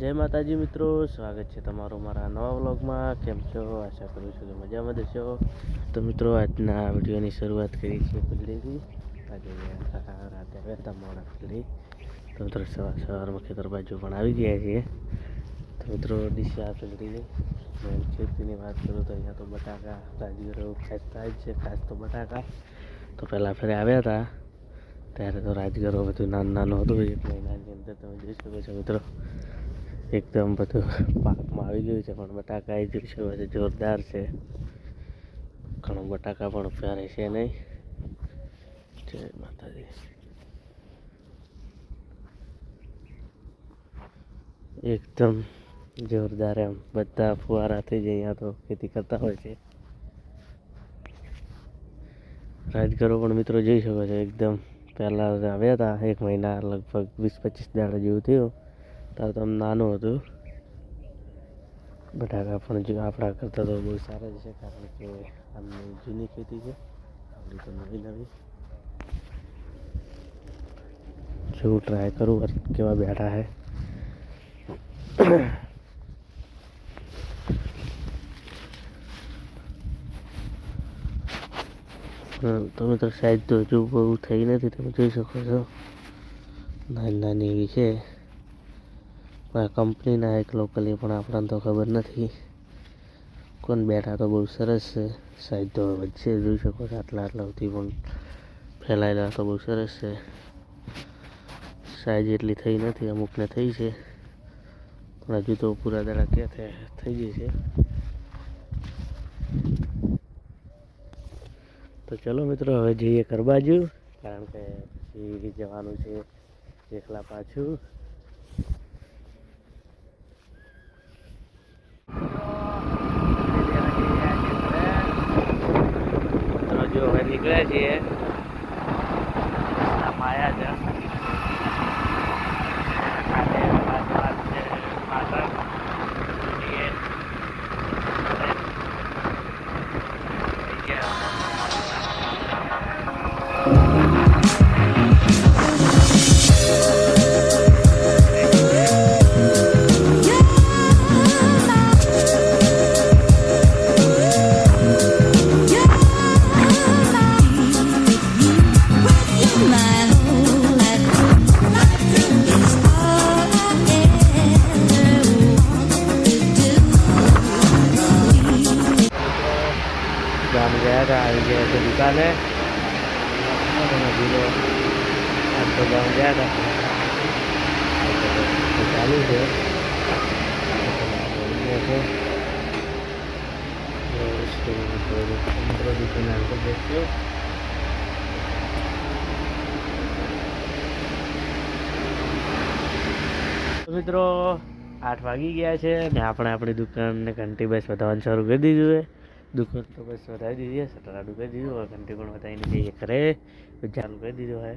જય માતાજી મિત્રો, સ્વાગત છે તમારું મારા નવા વ્લોગમાં. કેમ છો? આશા કરું છું કે મજામાં દેશો તો મિત્રો, આજના વિડીયોની શરૂઆત કરી છે પીલડીથી આજે રાતે આવ્યા હતા મોડા પીલડી તો મિત્રો, સવાર સવારમાં ખેતર બાજુ પણ આવી ગયા છીએ. તો મિત્રો, દિશા મેન ખેતીની વાત કરું તો અહીંયા તો બટાકા રાજગીરો થાય જ છે, ખાસ તો બટાકા. તો પહેલાં ફેરે આવ્યા હતા. ત્યારે તો રાજગરો બધું નાનું નાનું હતું એક મહિનાની અંદર તમે જોઈ શકો છો મિત્રો. એકદમ બધું પાકમાં આવી ગયું છે, પણ બટાકા આવી ગયું શકો બધું જોરદાર છે. ઘણું બટાકા પણ પ્યારે છે નહીં. જય માતાજી. એકદમ જોરદાર એમ. બધા ફુવારાથી જ અહીંયા તો ખેતી કરતા હોય છે. રાજગરો પણ મિત્રો જોઈ શકો છો, એકદમ પહેલાં આવ્યા હતા, એક મહિના લગભગ વીસ પચીસ દાડા જેવું થયું. ત્યારે તો આમ નાનું હતું. બટાકા પણ જો આપણા કરતાં તો બહુ સારા જ છે, કારણ કે આમની જૂની ખેતી છે. આપણી તો નવી નવી. જેવું ટ્રાય કરું કેવા બેઠા હે. તમે તો સાઈઝ તો હજુ બહુ થઈ નથી, તમે જોઈ શકો છો. નાની નાની એવી છે. કંપનીના એક લોકલી પણ આપણને તો ખબર નથી. કોણ બેઠા તો બહુ સરસ છે. સાઈઝ તો વચ્ચે જોઈ શકો છો, આટલા આટલા સુધી પણ ફેલાયેલા તો બહુ સરસ છે. સાઈઝ એટલી થઈ નથી, અમુકને થઈ છે. પણ હજુ તો પૂરા દાડા ક્યાં થઈ છે. તો ચલો મિત્રો, હવે જઈએ કરબાજુ કારણ કે પછી જવાનું છે, એકલા પાછું મિત્રો જો હવે નીકળ્યા છીએ. માયા છે. પાંચ હતા આવી ગયા છે દુકાને. બીજો આજ ગામ ગયા હતા ચાલુ છે અહીંયા દુકાન આગળ બેસ્યો મિત્રો, આઠ વાગી ગયા છે ને આપણે આપણી દુકાનને ઘંટી બસ વધારવાનું શરૂ કરી દીધું છે. દુકાન તો બસ વધારી દીધી હશે આડું કરી દીધું, હવે ઘંટી પણ વધારીને જઈએ ઘરે. ચાલુ કરી દીધું હવે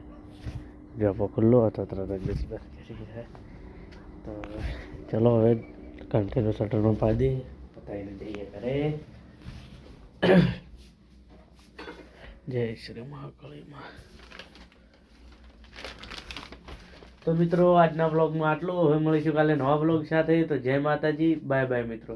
જોબો ખુલ્લો હતો, તરત બસ બસ કરી છે તો ચલો હવે ઘંટીનું શટર પણ પાડી પતાવીને જઈએ ઘરે. જય શ્રી મહાકાળીમાં તો મિત્રો, આજના બ્લોગમાં આટલું. હવે મળીશું કાલે નવા બ્લોગ સાથે. તો જય માતાજી. બાય બાય મિત્રો.